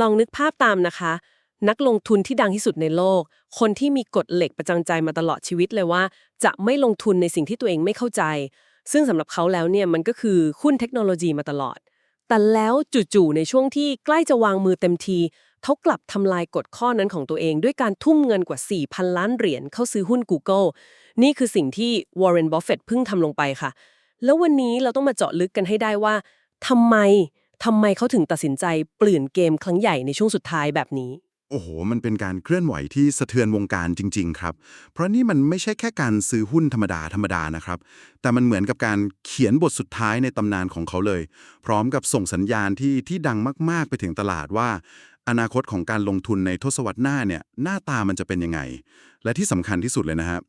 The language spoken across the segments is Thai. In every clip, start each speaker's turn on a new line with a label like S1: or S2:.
S1: ลองนึกภาพตามนะคะ นักลงทุนที่ดังที่สุดในโลก คนที่มีกฎเหล็กประจำใจมาตลอดชีวิตเลยว่า จะไม่ลงทุนในสิ่งที่ตัวเองไม่เข้าใจ ซึ่งสำหรับเขาแล้วเนี่ยมันก็คือหุ้นเทคโนโลยีมาตลอด แต่แล้วจู่ๆในช่วงที่ใกล้จะวางมือเต็มทีเขากลับทำลายกฎข้อนั้นของตัวเอง ด้วยการทุ่มเงินกว่า 4,000 ล้านเหรียญเข้าซื้อหุ้น Google นี่คือสิ่งที่วอร์เรนบัฟเฟตเพิ่งทำลงไปค่ะ แล้ววันนี้เราต้องมาเจาะลึกกันให้ได้ว่าทำไม ทำไมเขาถึงตัดสินใจเปลี่ยนเกมครั้งใหญ่ในช่วงสุดท้ายแบบนี้
S2: โอ้โห มันเป็นการเคลื่อนไหวที่สะเทือนวงการจริง ๆ ครับ เพราะนี่มันไม่ใช่แค่การซื้อหุ้นธรรมดาธรรมดานะครับ แต่มันเหมือนกับการเขียนบทสุดท้ายในตำนานของเขาเลย พร้อมกับส่งสัญญาณที่ที่ดังมาก ๆ ไปถึงตลาดว่า อนาคตของการลงทุนในทศวรรษหน้าเนี่ยหน้าตามันจะเป็นยังไง และที่สำคัญที่สุดเลยนะฮะ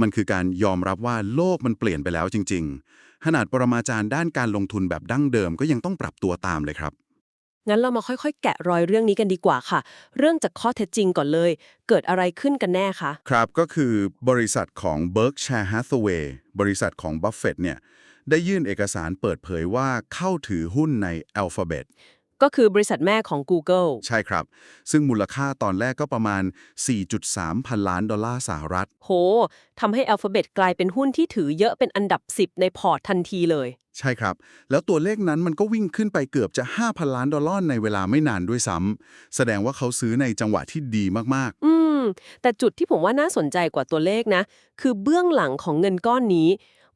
S2: มันคือการยอมรับว่าโลกมันเปลี่ยนไปแล้วจริง ๆ ขนาดปรมาจารย์ด้านการลงทุนแบบดั้งเดิมก็ยังต้องปรับตัวตามเลยครับ
S1: งั้นเรามาค่อยๆ แกะรอยเรื่องนี้กันดีกว่าค่ะ เรื่องจากข้อเท็จจริงก่อนเลย เกิดอะไรขึ้นกันแน่คะ
S2: ครับก็คือบริษัทของ Berkshire Hathaway บริษัทของ Buffett เนี่ยได้ยื่นเอกสารเปิดเผยว่าเข้าถือหุ้นใน Alphabet
S1: ก็คือบริษัทแม่ของ Google
S2: ใช่ครับ ซึ่งมูลค่าตอนแรกก็ประมาณ 4.3 พันล้านดอลลาร์สหรัฐ
S1: โหทำให้ Alphabet กลายเป็นหุ้นที่ถือเยอะเป็นอันดับ 10 ในพอร์ตทันทีเลย
S2: ใช่ครับ แล้วตัวเลขนั้นมันก็วิ่งขึ้นไปเกือบจะ 5,000 ล้านดอลลาร์ในเวลาไม่นานด้วยซ้ำแสดงว่าเขาซื้อในจังหวะที่ดีมาก
S1: อืม แต่จุดที่ผมว่าน่าสนใจกว่าตัวเลขนะ คือเบื้องหลังของเงินก้อนนี้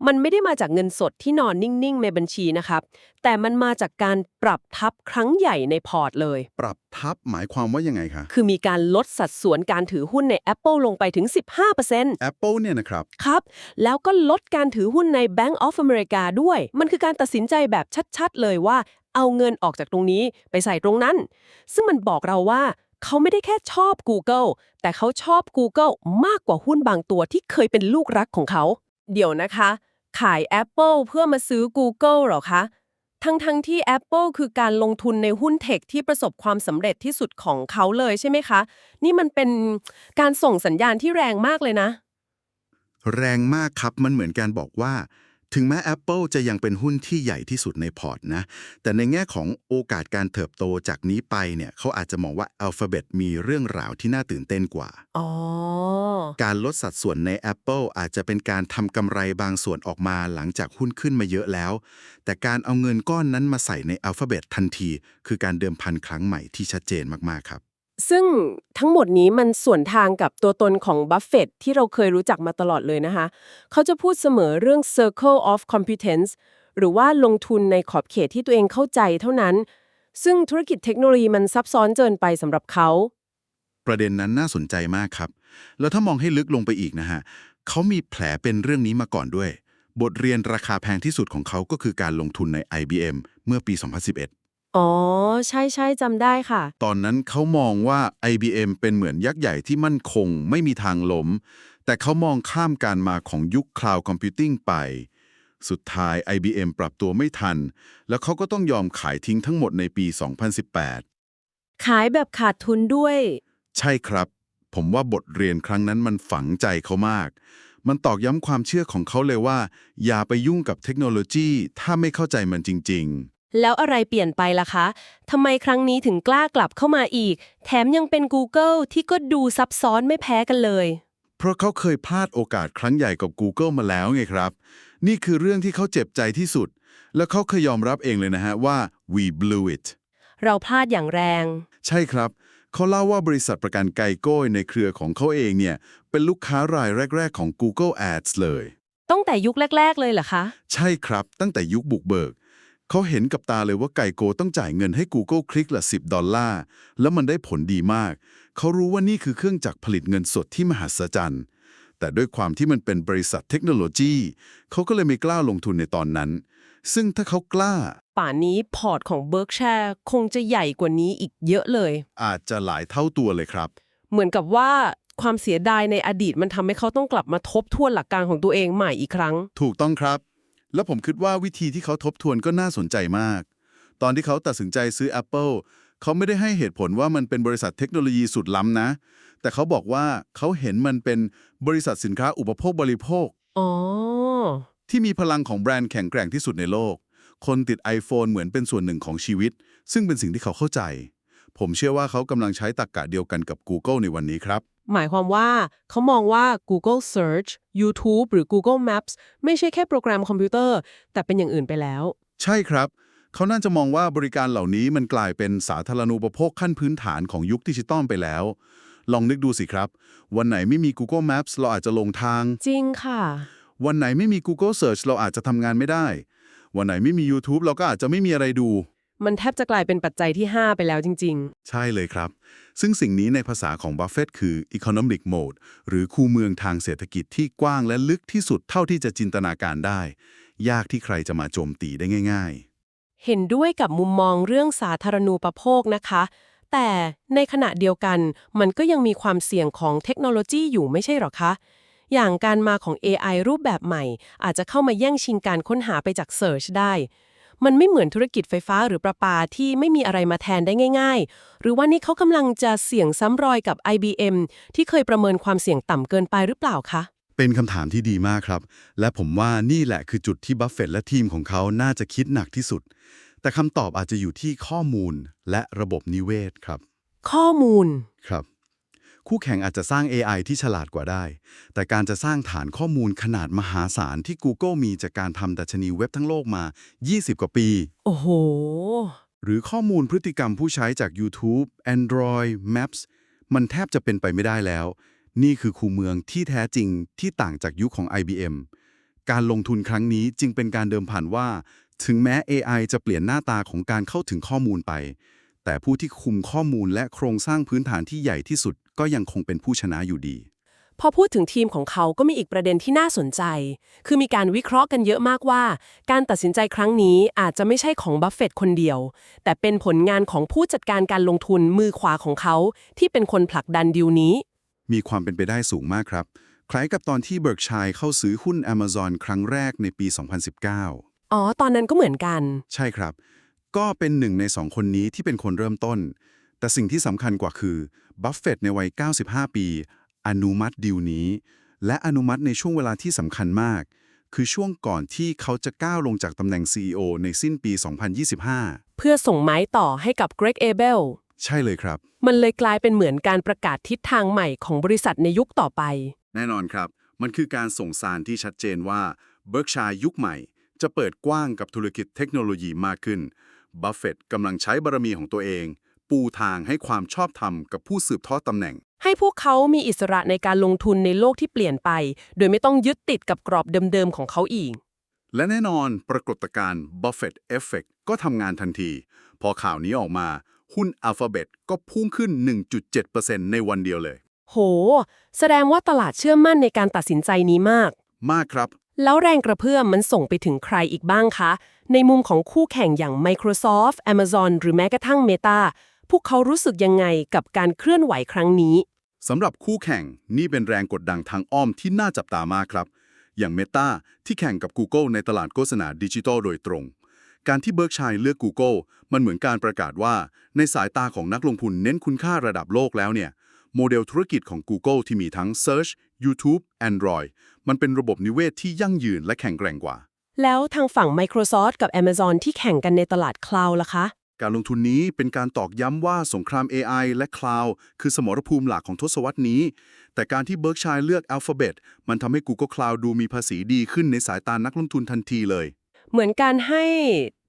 S1: มันไม่ได้มาจากเงินสดที่นอนนิ่งๆในบัญชีนะครับ แต่มันมาจากการปรับทับครั้งใหญ่ในพอร์ตเลย
S2: ๆปรับทับหมายความว่ายังไงคะ
S1: คือมีการลดสัดส่วนการถือหุ้นใน Apple ลงไปถึง 15%
S2: Apple เนี่ยนะครับ
S1: ครับ แล้วก็ลดการถือหุ้นใน Bank of America ด้วย มันคือการตัดสินใจแบบชัดๆ เลยว่า เอาเงินออกจากตรงนี้ไปใส่ตรงนั้น ซึ่งมันบอกเราว่าเขาไม่ได้แค่ชอบ Google แต่เขาชอบ Google มากกว่าหุ้นบางตัวที่เคยเป็นลูกรักของเขา เดี๋ยวนะคะ ขาย Apple เพื่อมาซื้อ Google หรอคะ ทั้งๆทที่ Apple คือการลงทุนในหุ้นเทคที่ประสบความสำเร็จที่สุดของเขาเลยใช่ไหมคะ นี่มันเป็นการส่งสัญญาณที่แรงมากเลยนะ
S2: แรงมากครับมันเหมือนการบอกว่า ถึงแม้ Apple จะยังเป็นหุ้นที่ใหญ่ที่สุดในพอร์ตนะ แต่ในแง่ของโอกาสการเติบโตจากนี้ไปเนี่ยเขาอาจจะมองว่า Alphabet มีเรื่องราวที่น่าตื่นเต้นกว่า
S1: อ๋อ
S2: การลดสัดส่วนใน Apple อาจจะเป็นการทำกำไรบางส่วนออกมาหลังจากหุ้นขึ้นมาเยอะแล้ว แต่การเอาเงินก้อนนั้นมาใส่ใน Alphabet ทันที คือการเดิมพันครั้งใหม่ที่ชัดเจนมากๆครับ
S1: ซึ่งทั้งหมดนี้มันส่วนทางกับตัวตนของบัฟเฟตที่เราเคยรู้จักมาตลอดเลยนะคะ เขาจะพูดเสมอเรื่อง circle of competence หรือว่าลงทุนในขอบเขตที่ตัวเองเข้าใจเท่านั้น ซึ่งธุรกิจเทคโนโลยีมันซับซ้อนเกินไปสำหรับเขา
S2: ประเด็นนั้นน่าสนใจมากครับ แล้วถ้ามองให้ลึกลงไปอีกนะฮะ เขามีแผลเป็นเรื่องนี้มาก่อนด้วย บทเรียนราคาแพงที่สุดของเขาก็คือการลงทุนใน IBM เมื่อปี 2011
S1: อ๋อ ใช่ใช่จำได้ค่ะ
S2: ตอนนั้นเขามองว่า IBM เป็นเหมือนยักษ์ใหญ่ที่มั่นคง ไม่มีทางล้ม แต่เขามองข้ามการมาของยุค Cloud Computing ไป สุดท้าย IBM ปรับตัวไม่ทัน แล้วเขาก็ต้องยอมขายทิ้งทั้งหมดในปี 2018
S1: ขายแบบขาดทุนด้วย
S2: ใช่ครับ ผมว่าบทเรียนครั้งนั้นมันฝังใจเขามาก มันตอกย้ำความเชื่อของเขาเลยว่า อย่าไปยุ่งกับเทคโนโลยี ถ้าไม่เข้าใจมันจริง
S1: แล้วอะไรเปลี่ยนไปล่ะคะทำไมครั้งนี้ถึงกล้ากลับเข้ามาอีก แถมยังเป็น Google ที่ก็ดูซับซ้อนไม่แพ้กันเลย
S2: ๆเพราะเขาเคยพลาดโอกาสครั้งใหญ่กับ Google มาแล้วไงครับ นี่คือเรื่องที่เขาเจ็บใจที่สุด แล้วเขาเคยยอมรับเองเลยนะฮะว่า we blew it
S1: เราพลาดอย่างแรง
S2: ใช่ครับ เขาเล่าว่าบริษัทประกันไกโก้ในเครือของเขาเองเนี่ย เป็นลูกค้ารายแรก ๆ ของ Google Ads เลย
S1: ตั้งแต่ยุคแรก ๆ เลยเหรอคะ
S2: ใช่ครับ ตั้งแต่ยุคบุกเบิก เขาเห็นกับตาเลยว่าไกโกต้องจ่ายเงินให้ Google คลิกละ 10 ดอลลาร์ แล้วมันได้ผลดีมาก เขารู้ว่านี่คือเครื่องจักรผลิตเงินสดที่มหัศจรรย์ แต่ด้วยความที่มันเป็นบริษัทเทคโนโลยี เขาก็เลยไม่กล้าลงทุนในตอนนั้น ซึ่งถ้าเขากล้า
S1: ป่านนี้พอร์ตของ Berkshire คงจะใหญ่กว่านี้อีกเยอะเลย
S2: อาจจะหลายเท่าตัวเลยครับ
S1: เหมือนกับว่าความเสียดายในอดีตมันทำให้เขาต้องกลับมาทบทวนหลักการของตัวเองใหม่อีกครั้ง
S2: ถูกต้องครับ แล้วผมคิดว่าวิธีที่เขาทบทวนก็น่าสนใจมาก ตอนที่เขาตัดสินใจซื้อ Apple เขาไม่ได้ให้เหตุผลว่ามันเป็นบริษัทเทคโนโลยีสุดล้ำนะ แต่เขาบอกว่าเขาเห็นมันเป็นบริษัทสินค้าอุปโภคบริโภค
S1: อ๋อ
S2: ที่มีพลังของแบรนด์แข็งแกร่งที่สุดในโลก คนติด iPhone เหมือนเป็นส่วนหนึ่งของชีวิต ซึ่งเป็นสิ่งที่เขาเข้าใจ ผมเชื่อว่าเขากำลังใช้ตรรกะเดียวกันกับ Google ในวันนี้ครับ
S1: หมายความว่าเขามองว่า Google Search YouTube หรือ Google Maps ไม่ใช่แค่โปรแกรมคอมพิวเตอร์ แต่เป็นอย่างอื่นไปแล้ว
S2: ใช่ครับ เขาน่าจะมองว่าบริการเหล่านี้มันกลายเป็นสาธารณูปโภคขั้นพื้นฐานของยุคดิจิตอลไปแล้ว ลองนึกดูสิครับ วันไหนไม่มี Google Maps เราอาจจะลงทาง
S1: จริงค่ะ
S2: วันไหนไม่มี Google Search เราอาจจะทำงานไม่ได้ วันไหนไม่มี YouTube เราก็อาจจะไม่มีอะไรดู
S1: มันแทบจะกลายเป็นปัจจัยที่ 5 ไปแล้วจริง
S2: ใช่เลยครับ ซึ่งสิ่งนี้ในภาษาของบัฟเฟตคือ economic mode หรือคูเมืองทางเศรษฐกิจที่กว้างและลึกที่สุดเท่าที่จะจินตนาการได้ ยากที่ใครจะมาโจมตีได้ง่าย
S1: ๆ เห็นด้วยกับมุมมองเรื่องสาธารณูปโภคนะคะ แต่ในขณะเดียวกันมันก็ยังมีความเสี่ยงของเทคโนโลยีอยู่ไม่ใช่หรอคะ อย่างการมาของ AI รูปแบบใหม่ อาจจะเข้ามาแย่งชิงการค้นหาไปจาก Search ได้ มันไม่เหมือนธุรกิจไฟฟ้าหรือประปาที่ไม่มีอะไรมาแทนได้ง่าย ๆ หรือว่านี่เขากำลังจะเสี่ยงซ้ำรอยกับ IBM ที่เคยประเมินความเสี่ยงต่ำเกินไปหรือเปล่าคะ
S2: ๆเป็นคำถามที่ดีมากครับ และผมว่านี่แหละคือจุดที่บัฟเฟตและทีมของเขาน่าจะคิดหนักที่สุด แต่คำตอบอาจจะอยู่ที่ข้อมูลและระบบนิเวศครับ
S1: ข้อมูล
S2: ครับ คู่แข่งอาจจะสร้าง AI ที่ฉลาดกว่าได้ แต่การจะสร้างฐานข้อมูลขนาดมหาศาลที่ Google มีจากการทำดัชนีเว็บทั้งโลกมา 20 กว่าปี
S1: โอ้โห
S2: หรือข้อมูลพฤติกรรมผู้ใช้จาก YouTube Android Maps มันแทบจะเป็นไปไม่ได้แล้ว นี่คือคูเมืองที่แท้จริงที่ต่างจากยุคของ IBM การลงทุนครั้งนี้จึงเป็นการเดิมพันว่า ถึงแม้ AI จะเปลี่ยนหน้าตาของการเข้าถึงข้อมูลไป แต่ผู้ที่คุมข้อมูลและโครงสร้างพื้นฐานที่ใหญ่ที่สุด ก็ยังคงเป็นผู้ชนะอยู่ดี
S1: พอพูดถึงทีมของเขาก็มีอีกประเด็นที่น่าสนใจ คือมีการวิเคราะห์กันเยอะมากว่า การตัดสินใจครั้งนี้อาจจะไม่ใช่ของบัฟเฟตต์คนเดียว แต่เป็นผลงานของผู้จัดการการลงทุนมือขวาของเขา ที่เป็นคนผลักดันดีลนี้
S2: มีความเป็นไปได้สูงมากครับ คล้ายกับตอนที่เบิร์กชัยเข้าซื้อหุ้น Amazon ครั้งแรกในปี 2019
S1: อ๋อ ตอนนั้นก็เหมือนกัน
S2: ใช่ครับ ก็เป็นหนึ่งในสองคนนี้ที่เป็นคนเริ่มต้น แต่สิ่งที่สำคัญกว่าคือบัฟเฟตต์ในวัย 95 ปี อนุมัติดีลนี้ และอนุมัติในช่วงเวลาที่สำคัญมาก คือช่วงก่อนที่เขาจะก้าวลงจากตำแหน่ง CEO ในสิ้นปี 2025
S1: เพื่อส่งไม้ต่อให้กับเกรกเอเบล
S2: ใช่เลยครับ
S1: มันเลยกลายเป็นเหมือนการประกาศทิศทางใหม่ของบริษัทในยุคต่อไป
S2: แน่นอนครับ มันคือการส่งสารที่ชัดเจนว่าเบิร์กชัยยุคใหม่ จะเปิดกว้างกับธุรกิจเทคโนโลยีมากขึ้น บัฟเฟตต์กำลังใช้บารมีของตัวเอง ปูทางให้ความชอบธรรมกับผู้สืบทอดตำแหน่ง
S1: ให้พวกเขามีอิสระในการลงทุนในโลกที่เปลี่ยนไป โดยไม่ต้องยึดติดกับกรอบเดิมๆของเขาอีก
S2: และแน่นอนปรากฏการณ์ Buffett Effect ก็ทำงานทันที พอข่าวนี้ออกมา หุ้น Alphabet ก็พุ่งขึ้น 1.7%ในวันเดียวเลย
S1: โห แสดงว่าตลาดเชื่อมั่นในการตัดสินใจนี้มาก
S2: มากครับ
S1: แล้วแรงกระเพื่อมมันส่งไปถึงใครอีกบ้างคะ ในมุมของคู่แข่งอย่าง Microsoft Amazon หรือแม้กระทั่ง Meta พวกเขารู้สึกยังไงกับการเคลื่อนไหวครั้งนี้
S2: สำหรับคู่แข่งนี่เป็นแรงกดดันทางอ้อมที่น่าจับตามากครับ อย่าง Meta ที่แข่งกับ Google ในตลาดโฆษณาดิจิทัลโดยตรง การที่เบิร์กชัยเลือก Google มันเหมือนการประกาศว่า ในสายตาของนักลงทุนเน้นคุณค่าระดับโลกแล้วเนี่ยโมเดลธุรกิจของ Google ที่มีทั้ง Search YouTube Android มันเป็นระบบนิเวศที่ยั่งยืนและแข็งแกร่งกว่า
S1: แล้วทางฝั่ง Microsoft กับ Amazon ที่แข่งกันในตลาดคลาวด์ล่ะคะ
S2: การลงทุนนี้เป็นการตอกย้ำว่าสงคราม AI และ Cloud คือสมรภูมิหลักของทศวรรษนี้ แต่การที่เบิร์กชัยเลือก Alphabet มันทำให้ Google Cloud ดูมีภาษีดีขึ้นในสายตานักลงทุนทันทีเลย
S1: เหมือนการให้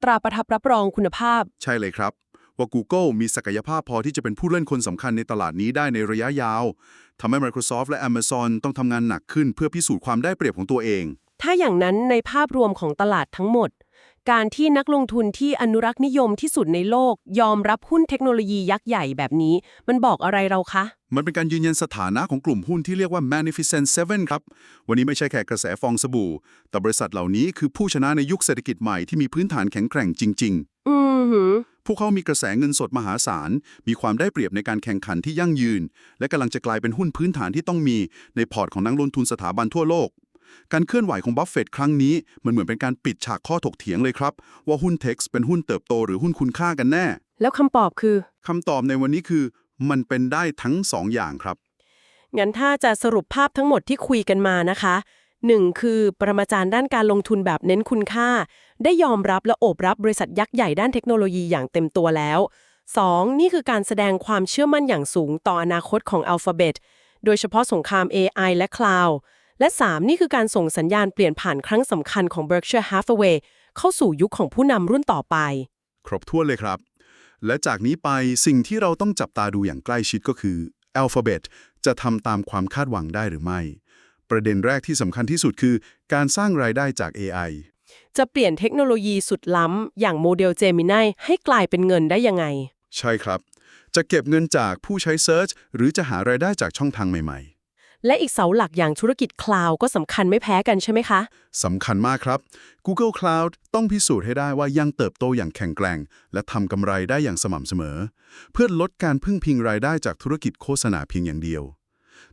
S1: ตราประทับรับรองคุณภาพ
S2: ใช่เลยครับ ว่า Google มีศักยภาพพอที่จะเป็นผู้เล่นคนสำคัญในตลาดนี้ได้ในระยะยาวทำให้ Microsoft และ Amazon ต้องทำงานหนักขึ้นเพื่อพิสูจน์ความได้เปรียบของตัวเอง
S1: ถ้าอย่างนั้นในภาพรวมของตลาดทั้งหมด การที่นักลงทุนที่อนุรักษ์นิยมที่สุดในโลก ยอมรับหุ้นเทคโนโลยียักษ์ใหญ่แบบนี้ มันบอกอะไรเราคะ
S2: มันเป็นการยืนยันสถานะของกลุ่มหุ้นที่เรียกว่า Magnificent Seven ครับ วันนี้ไม่ใช่แค่กระแสฟองสบู่ แต่บริษัทเหล่านี้คือผู้ชนะในยุคเศรษฐกิจใหม่ที่มีพื้นฐานแข็งแกร่งจริง
S1: อือหือ
S2: ๆพวกเขามีกระแสเงินสดมหาศาล มีความได้เปรียบในการแข่งขันที่ยั่งยืน และกำลังจะกลายเป็นหุ้นพื้นฐานที่ต้องมีในพอร์ตของนักลงทุนสถาบันทั่วโลก การเคลื่อนไหวของบัฟเฟตต์ครั้งนี้ มันเหมือนเป็นการปิดฉากข้อถกเถียงเลยครับ ว่าหุ้นเท็กซ์เป็นหุ้นเติบโตหรือหุ้นคุณค่ากันแน่
S1: แล้วคำตอบคือ
S2: คำตอบในวันนี้คือ มันเป็นได้ทั้งสองอย่างครับ
S1: งั้นถ้าจะสรุปภาพทั้งหมดที่คุยกันมานะคะ 1. คือปรมาจารย์ด้านการลงทุนแบบเน้นคุณค่า ได้ยอมรับและโอบรับบริษัทยักษ์ใหญ่ด้านเทคโนโลยีอย่างเต็มตัวแล้ว 2. นี่คือการแสดงความเชื่อมั่นอย่างสูงต่ออนาคตของ Alphabet โดยเฉพาะสงคราม AI และ Cloud และ 3. นี่คือการส่งสัญญาณเปลี่ยนผ่านครั้งสำคัญของ Berkshire Hathaway เข้าสู่ยุคของผู้นำรุ่นต่อไป
S2: ครบถ้วนเลยครับ และจากนี้ไปสิ่งที่เราต้องจับตาดูอย่างใกล้ชิดก็คือ Alphabet จะทำตามความคาดหวังได้หรือไม่ ประเด็นแรกที่สำคัญที่สุดคือ การสร้างรายได้จาก AI
S1: จะเปลี่ยนเทคโนโลยีสุดล้ำ อย่างโมเดล Gemini ให้กลายเป็นเงินได้ยังไง
S2: ใช่ครับ จะเก็บเงินจากผู้ใช้ Search หรือจะหารายได้จากช่องทางใหม่
S1: และอีกเสาหลักอย่างธุรกิจ Cloud ก็สำคัญไม่แพ้กันใช่ไหมคะ
S2: ๆสำคัญมากครับ Google Cloud ต้องพิสูจน์ให้ได้ว่ายังเติบโตอย่างแข็งแกร่ง และทำกำไรได้อย่างสม่ำเสมอ เพื่อลดการพึ่งพิงรายได้จากธุรกิจโฆษณาเพียงอย่างเดียว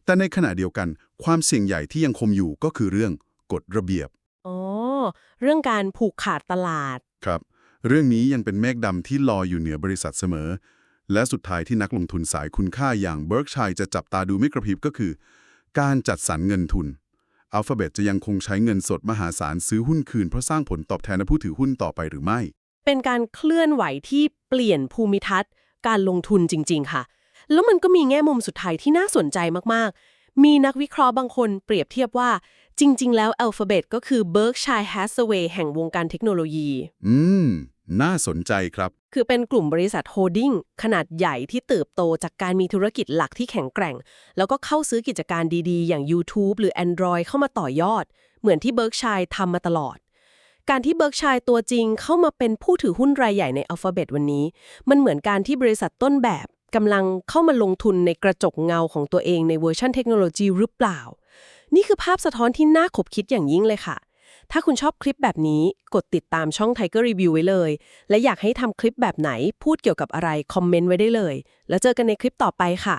S2: แต่ในขณะเดียวกัน ความเสี่ยงใหญ่ที่ยังคงอยู่ก็คือเรื่องกฎระเบียบ
S1: อ๋อเรื่องการผูกขาดตลาด
S2: ครับ เรื่องนี้ยังเป็นเมฆดำที่ลอยอยู่เหนือบริษัทเสมอและสุดท้ายที่นักลงทุนสายคุณค่าอย่างเบิร์กชัยจะจับตาดูไม่กระพริบก็คือ การจัดสรรเงินทุน Alphabet จะยังคงใช้เงินสดมหาศาลซื้อหุ้นคืนเพราะสร้างผลตอบแทนให้ผู้ถือหุ้นต่อไปหรือไม่
S1: เป็นการเคลื่อนไหวที่เปลี่ยนภูมิทัศน์ การลงทุนจริง ๆ ค่ะ แล้วมันก็มีแง่มุมสุดท้ายที่น่าสนใจมากๆ มีนักวิเคราะห์บางคนเปรียบเทียบว่าจริง ๆ แล้ว Alphabet ก็คือ Berkshire Hathaway แห่งวงการเทคโนโลยี
S2: อืม น่าสนใจครับ
S1: คือเป็นกลุ่มบริษัทโฮดดิ้งขนาดใหญ่ที่เติบโตจากการมีธุรกิจหลักที่แข็งแกร่ง แล้วก็เข้าซื้อกิจการดีๆ อย่าง YouTube หรือ Android เข้ามาต่อยอด เหมือนที่ Berkshire ทำมาตลอด การที่ Berkshire ตัวจริงเข้ามาเป็นผู้ถือหุ้นรายใหญ่ใน Alphabet วันนี้ มันเหมือนการที่บริษัทต้นแบบกำลังเข้ามาลงทุนในกระจกเงาของตัวเองในเวอร์ชันเทคโนโลยีหรือเปล่า นี่คือภาพสะท้อนที่น่าขบคิดอย่างยิ่งเลยค่ะ ถ้าคุณชอบคลิปแบบนี้กดติดตามช่อง Tiger Review ไว้เลย และอยากให้ทำคลิปแบบไหนพูดเกี่ยวกับอะไร คอมเมนต์ไว้ได้เลย แล้วเจอกันในคลิปต่อไปค่ะ